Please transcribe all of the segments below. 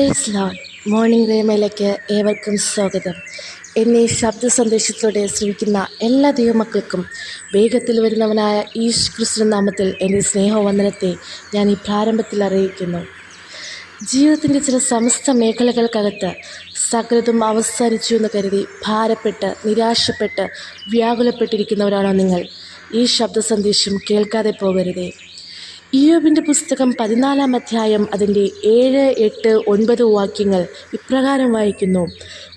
Price loan morning റേമയിലേക്ക് ഏവർക്കും സ്വാഗതം. എന്നെ ശബ്ദ സന്ദേശത്തോടെ ശ്രമിക്കുന്ന എല്ലാ ദൈവമക്കൾക്കും വേഗത്തിൽ വരുന്നവനായ ഈശ് ക്രിസ്തു നാമത്തിൽ എന്റെ സ്നേഹവന്ദനത്തെ ഞാൻ ഈ പ്രാരംഭത്തിൽ അറിയിക്കുന്നു. ജീവിതത്തിന്റെ ചില സമസ്ത മേഖലകൾക്കകത്ത് സകലതും അവസാനിച്ചു എന്ന് കരുതി ഭാരപ്പെട്ട് നിരാശപ്പെട്ട് വ്യാകുലപ്പെട്ടിരിക്കുന്നവരാണോ നിങ്ങൾ? ഈ ശബ്ദ സന്ദേശം കേൾക്കാതെ പോകരുതേ. ഇയോബിന്റെ പുസ്തകം പതിനാലാം അധ്യായം അതിന്റെ ഏഴ് എട്ട് ഒൻപത് വാക്യങ്ങൾ ഇപ്രകാരം വായിക്കുന്നു.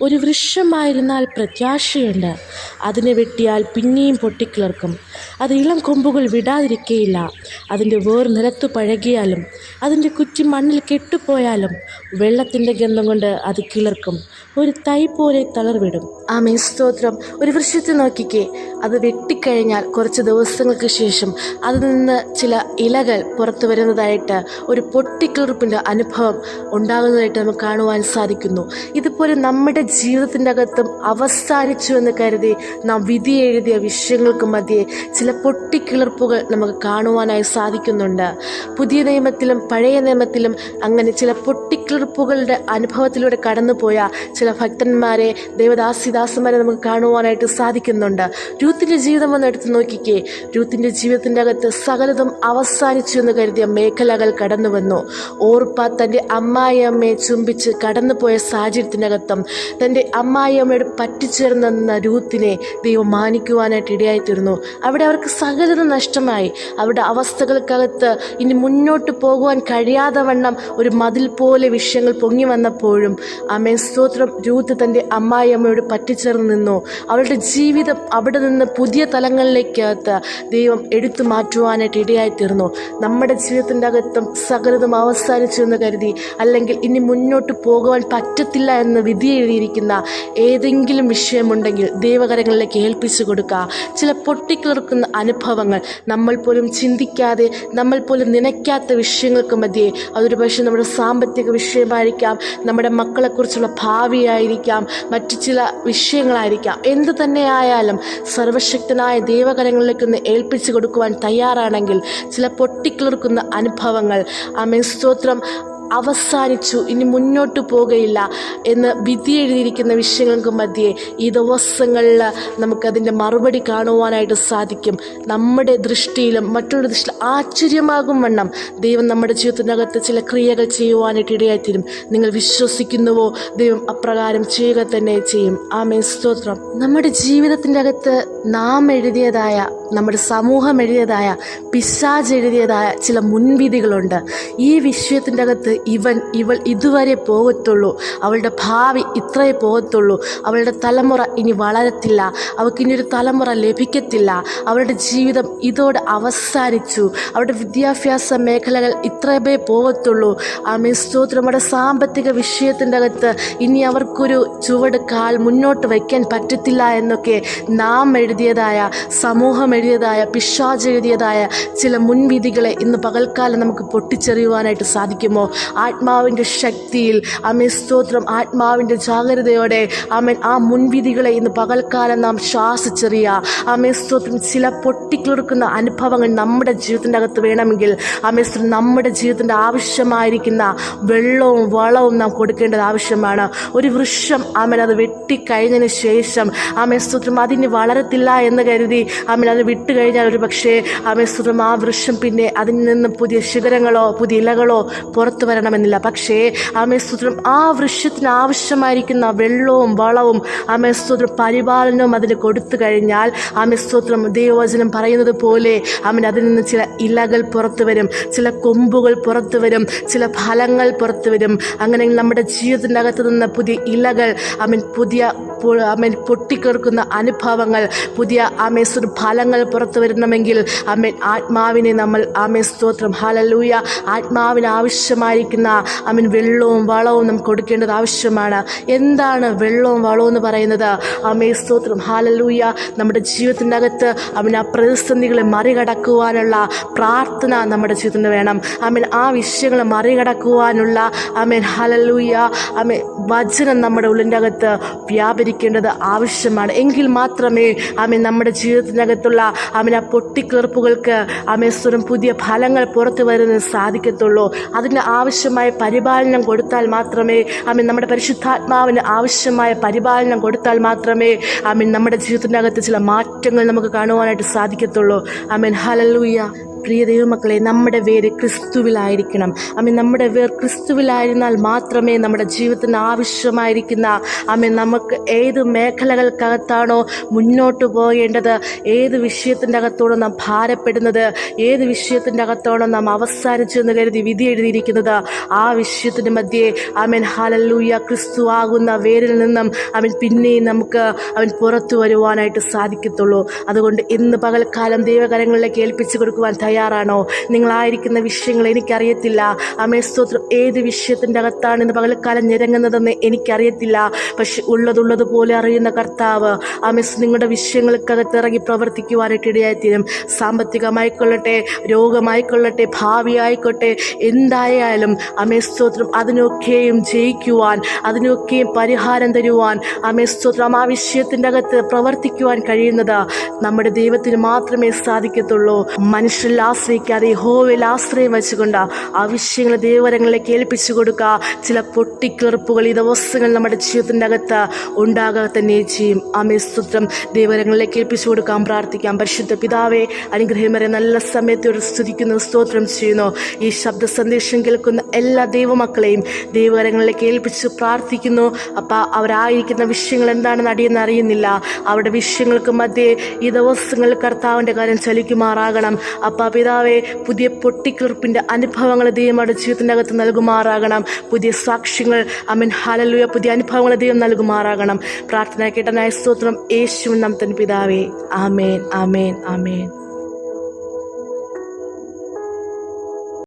ഒരു വൃക്ഷമായിരുന്നാൽ പ്രത്യാശയുണ്ട്. അതിനെ വെട്ടിയാൽ പിന്നെയും പൊട്ടിക്കിളർക്കും. അത് ഇളം കൊമ്പുകൾ വിടാതിരിക്കയില്ല. അതിന്റെ വേർ നിലത്തു പഴകിയാലും അതിന്റെ കുറ്റി മണ്ണിൽ കെട്ടുപോയാലും വെള്ളത്തിന്റെ ഗന്ധം കൊണ്ട് അത് കിളർക്കും. ഒരു തൈ പോലെ തളർവിടും. ആമേ സ്തോത്രം. ഒരു വൃക്ഷത്തെ നോക്കിക്കേ. അത് വെട്ടിക്കഴിഞ്ഞാൽ കുറച്ച് ദിവസങ്ങൾക്ക് ശേഷം അതിൽ നിന്ന് ചില ഇലകൾ പുറത്തു വരുന്നതായിട്ട് ഒരു പൊട്ടിക്കിളിർപ്പിന്റെ അനുഭവം ഉണ്ടാകുന്നതായിട്ട് നമുക്ക് കാണുവാൻ സാധിക്കുന്നു. ഇതുപോലെ നമ്മുടെ ജീവിതത്തിന്റെ അകത്തും അവസാനിച്ചു എന്ന് കരുതി നാം വിധി എഴുതിയ വിഷയങ്ങൾക്ക് മധ്യേ ചില പൊട്ടിക്കിളർപ്പുകൾ നമുക്ക് കാണുവാനായി സാധിക്കുന്നുണ്ട്. പുതിയ നിയമത്തിലും പഴയ നിയമത്തിലും അങ്ങനെ ചില പൊട്ടിക്കിളർപ്പുകളുടെ അനുഭവത്തിലൂടെ കടന്നുപോയ ചില ഭക്തന്മാരെ ദേവദാസിദാസന്മാരെ നമുക്ക് കാണുവാനായിട്ട് സാധിക്കുന്നുണ്ട്. രൂത്തിന്റെ ജീവിതം ഒന്ന് നോക്കിക്കേ. രൂത്തിന്റെ ജീവിതത്തിന്റെ അകത്ത് സകലതും അവസാനിച്ചു എന്ന് കരുതിയ മേഖലകൾ കടന്നു വന്നു. ഓർപ്പ തന്റെ അമ്മായിയമ്മയെ ചുംബിച്ച് കടന്നുപോയ സാഹചര്യത്തിനകത്തും തന്റെ അമ്മായിയമ്മയോട് പറ്റിച്ചേർന്ന് നിന്ന രൂത്തിനെ ദൈവം മാനിക്കുവാനായിട്ട് ഇടയായിത്തീർന്നു. അവിടെ അവർക്ക് സകലത നഷ്ടമായി. അവരുടെ അവസ്ഥകൾക്കകത്ത് ഇനി മുന്നോട്ട് പോകുവാൻ കഴിയാതെ വണ്ണം ഒരു മതിൽ പോലെ വിഷയങ്ങൾ പൊങ്ങി വന്നപ്പോഴും അമ്മ സ്തോത്രം. രൂത്ത് തന്റെ അമ്മായിയമ്മയോട് പറ്റിച്ചേർന്ന് നിന്നു. അവളുടെ ജീവിതം അവിടെ നിന്ന് പുതിയ തലങ്ങളിലേക്കകത്ത് ദൈവം എടുത്തു മാറ്റുവാനായിട്ട് ഇടയായിത്തീർന്നു. നമ്മുടെ ജീവിതത്തിന്റെ അകത്തും സകലതും അവസാനിച്ചു എന്ന് കരുതി അല്ലെങ്കിൽ ഇനി മുന്നോട്ട് പോകുവാൻ പറ്റത്തില്ല എന്ന് വിധി എഴുതിയിരിക്കുന്ന ഏതെങ്കിലും വിഷയമുണ്ടെങ്കിൽ ദൈവകരങ്ങളിലേക്ക് ഏൽപ്പിച്ചു കൊടുക്കുക. ചില പൊട്ടിക്കിളർക്കുന്ന അനുഭവങ്ങൾ നമ്മൾ പോലും ചിന്തിക്കാതെ നമ്മൾ പോലും നനയ്ക്കാത്ത വിഷയങ്ങൾക്ക് മധ്യേ അതൊരു പക്ഷേ നമ്മുടെ സാമ്പത്തിക വിഷയമായിരിക്കാം നമ്മുടെ മക്കളെക്കുറിച്ചുള്ള ഭാവിയായിരിക്കാം മറ്റു ചില വിഷയങ്ങളായിരിക്കാം. എന്ത് തന്നെയായാലും സർവശക്തനായ ദൈവകരങ്ങളിലേക്കൊന്ന് ഏൽപ്പിച്ചു കൊടുക്കുവാൻ തയ്യാറാണെങ്കിൽ ചില പൊട്ടിക്കിളർക്കുന്ന അനുഭവങ്ങൾ. ആമേ സ്തോത്രം അവസാനിച്ചു. ഇനി മുന്നോട്ട് പോകയില്ല എന്ന് വിധി എഴുതിയിരിക്കുന്ന വിഷയങ്ങൾക്ക് മധ്യേ ഈ ദിവസങ്ങളിൽ നമുക്കതിന്റെ മറുപടി കാണുവാനായിട്ട് സാധിക്കും. നമ്മുടെ ദൃഷ്ടിയിലും മറ്റുള്ള ദൃഷ്ടി ആശ്ചര്യമാകും വണ്ണം. ദൈവം നമ്മുടെ ജീവിതത്തിനകത്ത് ചില ക്രിയകൾ ചെയ്യുവാനായിട്ട് ഇടയായിത്തീരും. നിങ്ങൾ വിശ്വസിക്കുന്നുവോ? ദൈവം അപ്രകാരം ചെയ്യുക തന്നെ ചെയ്യും. ആമേ സ്തോത്രം. നമ്മുടെ ജീവിതത്തിന്റെ അകത്ത് നാം എഴുതിയതായ നമ്മുടെ സമൂഹം എഴുതിയതായ പിശാജ് എഴുതിയതായ ചില മുൻവിധികളുണ്ട്. ഈ വിഷയത്തിന്റെ അകത്ത് ഇവൻ ഇവൾ ഇതുവരെ പോകത്തുള്ളൂ. അവളുടെ ഭാവി ഇത്രയേ പോകത്തുള്ളൂ. അവളുടെ തലമുറ ഇനി വളരത്തില്ല. അവൾക്ക് ഇനി ഒരു തലമുറ ലഭിക്കത്തില്ല. അവളുടെ ജീവിതം ഇതോടെ അവസാനിച്ചു. അവളുടെ വിദ്യാഭ്യാസ മേഖലകൾ ഇത്രയേ പോകത്തുള്ളൂ. ആ നമ്മുടെ സാമ്പത്തിക വിഷയത്തിന്റെ അകത്ത് ഇനി അവർക്കൊരു ചുവട് കാൽ മുന്നോട്ട് വയ്ക്കാൻ പറ്റത്തില്ല എന്നൊക്കെ നാം എഴുതിയതായ സമൂഹം എഴുതിയതായ പിശാജ് എഴുതിയതായ ചില മുൻവിധികളെ ഇന്ന് പകൽക്കാലം നമുക്ക് പൊട്ടിച്ചെറിയുവാനായിട്ട് സാധിക്കുമോ? ആത്മാവിന്റെ ശക്തിയിൽ അമേ സ്തോത്രം. ആത്മാവിന്റെ ജാഗ്രതയോടെ അമേൻ ആ മുൻവിധികളെ ഇന്ന് പകൽക്കാലം നാം ശ്വാസിച്ചെറിയുക അമേ സ്തോത്രം. ചില പൊട്ടിക്കിളിർക്കുന്ന അനുഭവങ്ങൾ നമ്മുടെ ജീവിതത്തിന്റെ അകത്ത് വേണമെങ്കിൽ അമേ സ്ത്രം നമ്മുടെ ജീവിതത്തിന്റെ ആവശ്യമായിരിക്കുന്ന വെള്ളവും വളവും നാം കൊടുക്കേണ്ടത് ആവശ്യമാണ്. ഒരു വൃക്ഷം ആമൻ അത് വെട്ടിക്കഴിഞ്ഞതിന് ശേഷം ആമേ സ്തോത്രം. അതിന് വളരത്തില്ല എന്ന് കരുതി ആമൻ അത് വിട്ട് കഴിഞ്ഞാൽ ഒരു പക്ഷേ ആമേ സ്തോത്രം ആ വൃക്ഷം പിന്നെ അതിൽ നിന്ന് പുതിയ ശിഖരങ്ങളോ പുതിയ ഇലകളോ പുറത്തു വരണമെന്നില്ല. പക്ഷേ ആമേ സ്തോത്രം ആ വൃക്ഷത്തിന് ആവശ്യമായിരിക്കുന്ന വെള്ളവും വളവും ആമേ സ്തോത്രം പരിപാലനവും അതിന് കൊടുത്തു കഴിഞ്ഞാൽ ആമേ സ്തോത്രം ദൈവവചനം പറയുന്നത് പോലെ ആമൻ അതിൽ നിന്ന് ചില ഇലകൾ പുറത്തു വരും ചില കൊമ്പുകൾ പുറത്തു വരും ചില ഫലങ്ങൾ പുറത്തു വരും. അങ്ങനെ നമ്മുടെ ജീവിതത്തിന്റെ അകത്ത് നിന്ന് പുതിയ ഇലകൾ അവൻ പുതിയ അവൻ പൊട്ടിക്കെറുക്കുന്ന അനുഭവങ്ങൾ പുതിയ ആമേശ്വർ ഫലങ്ങൾ പുറത്തു വരണമെങ്കിൽ അമ്മൻ ആത്മാവിനെ നമ്മൾ ആമേ സ്തോത്രം. ഹാലലൂയ ആത്മാവിന് ആവശ്യമായിരിക്കുന്ന അമ്മൻ വെള്ളവും വളവും നമുക്ക് കൊടുക്കേണ്ടത് ആവശ്യമാണ്. എന്താണ് വെള്ളവും വളവും എന്ന് പറയുന്നത്? ആമേ സ്തോത്രം. ഹാലലൂയ നമ്മുടെ ജീവിതത്തിന്റെ അകത്ത് അവൻ ആ പ്രതിസന്ധികളെ മറികടക്കുവാനുള്ള പ്രാർത്ഥന നമ്മുടെ ജീവിതത്തിന് വേണം. അമ്മൻ ആ വിഷയങ്ങളെ മറികടക്കുവാനുള്ള ആമേൻ ഹലലൂയ ആമേ വചനം നമ്മുടെ ഉള്ളിന്റെ അകത്ത് വ്യാപരിക്കേണ്ടത് ആവശ്യമാണ്. എങ്കിൽ മാത്രമേ അമ്മ നമ്മുടെ ജീവിതത്തിനകത്തുള്ള ആമൻ ആ പൊട്ടിക്കിളർപ്പുകൾക്ക് ആമേശ്വരം പുതിയ ഫലങ്ങൾ പുറത്തു വരുന്നതിന് സാധിക്കത്തുള്ളൂ. അതിന് ആവശ്യമായ പരിപാലനം കൊടുത്താൽ മാത്രമേ ആമൻ നമ്മുടെ പരിശുദ്ധാത്മാവിന് ആവശ്യമായ പരിപാലനം കൊടുത്താൽ മാത്രമേ ആമൻ നമ്മുടെ ജീവിതത്തിനകത്ത് ചില മാറ്റങ്ങൾ നമുക്ക് കാണുവാനായിട്ട് സാധിക്കത്തുള്ളൂ. അമ്മൻ ഹലലൂയ പ്രിയ ദൈവമക്കളെ നമ്മുടെ വേര് ക്രിസ്തുവിലായിരിക്കണം. അമ്മ നമ്മുടെ വേർ ക്രിസ്തുവിലായിരുന്നാൽ മാത്രമേ നമ്മുടെ ജീവിതത്തിന് ആവശ്യമായിരിക്കുന്ന അമ്മ നമുക്ക് ഏത് മേഖലകൾക്കകത്താണോ മുന്നോട്ട് പോകേണ്ടത് ഏത് വിഷയത്തിന്റെ അകത്തോടോ നാം ഭാരപ്പെടുന്നത് ഏത് വിഷയത്തിന്റെ അകത്തോടെ നാം അവസാനിച്ചു എന്ന് കരുതി വിധി എഴുതിയിരിക്കുന്നത് ആ വിഷയത്തിന്റെ മധ്യേ അമൻ ഹാലല്ലൂയ ക്രിസ്തു ആകുന്ന വേരിൽ നിന്നും അവൻ പിന്നെയും നമുക്ക് അവൻ പുറത്തു വരുവാനായിട്ട് സാധിക്കത്തുള്ളൂ. അതുകൊണ്ട് ഇന്ന് പകൽക്കാലം ദൈവകരങ്ങളിലേക്ക് ഏൽപ്പിച്ചു കൊടുക്കുവാൻ തയ്യാറാണോ? നിങ്ങളായിരിക്കുന്ന വിഷയങ്ങൾ എനിക്കറിയത്തില്ല. അമേ സ്തോത്രം. ഏത് വിഷയത്തിന്റെ അകത്താണ് ഇന്ന് പകൽക്കാലം ഞെരങ്ങുന്നതെന്ന് എനിക്കറിയത്തില്ല. പക്ഷെ ഉള്ളതുള്ളതുപോലെ അറിയുന്ന കർത്താവ് അമേസ് നിങ്ങളുടെ വിഷയങ്ങൾക്കകത്ത് ഇറങ്ങി പ്രവർത്തിക്കുവാനായിട്ട് ഇടയായിത്തീരും. സാമ്പത്തികമായിക്കൊള്ളട്ടെ രോഗമായിക്കൊള്ളട്ടെ ഭാവിയായിക്കോട്ടെ എന്തായാലും അമേ സ്തോത്രം അതിനൊക്കെയും ജയിക്കുവാൻ അതിനൊക്കെയും പരിഹാരം തരുവാൻ അമേ സ്തോത്രം ആ വിഷയത്തിന്റെ അകത്ത് പ്രവർത്തിക്കുവാൻ കഴിയുന്നത് നമ്മുടെ ദൈവത്തിന് മാത്രമേ സാധിക്കത്തുള്ളൂ. മനുഷ്യരിൽ ആശ്രയിക്കാതെ യഹോവയിൽ ആശ്രയം വെച്ചുകൊണ്ട് ആ വിഷയങ്ങൾ ദൈവരങ്ങളിലേക്ക് ഏൽപ്പിച്ചു കൊടുക്കുക ചില പൊട്ടിക്കെറുപ്പുകൾ ഈ ദിവസങ്ങൾ നമ്മുടെ ജീവിതത്തിന്റെ അകത്ത് ഉണ്ടാകാതെ തന്നെ ചെയ്യും. ആമേ സ്തുത്രം. ദേവരങ്ങളെ ഏൽപ്പിച്ചു കൊടുക്കാൻ പ്രാർത്ഥിക്കാം. പരിശുദ്ധ പിതാവെ അനുഗ്രഹമരെ നല്ല സമയത്തോട് സ്തുതിക്കുന്നു. സ്തോത്രം ചെയ്യുന്നു. ഈ ശബ്ദ സന്ദേശം കേൾക്കുന്ന എല്ലാ ദൈവമക്കളെയും ദൈവകരങ്ങളിലേക്ക് ഏൽപ്പിച്ച് പ്രാർത്ഥിക്കുന്നു. അപ്പം അവരായിരിക്കുന്ന വിഷയങ്ങൾ എന്താണെന്ന് അടിയെന്ന് അറിയുന്നില്ല. അവരുടെ വിഷയങ്ങൾക്ക് മധ്യേ ഈ ദിവസങ്ങളിൽ കർത്താവിന്റെ കാര്യം ചലിക്കുമാറാകണം. അപ്പം പിതാവെ പുതിയ പൊട്ടിക്കിളിർപ്പിന്റെ അനുഭവങ്ങൾ ദൈവങ്ങളുടെ ജീവിതത്തിന്റെ അകത്ത് നൽകുമാറാകണം. പുതിയ സാക്ഷ്യങ്ങൾ അമൻ ഹാലലുയ പുതിയ അനുഭവങ്ങൾ ദൈവം നൽകുമാറാകണം. പ്രാർത്ഥന കേട്ടനായ സ്തോത്രം യേശുവിൻ നാം തൻ പിതാവേ ആമേൻ ആമേൻ ആമേൻ.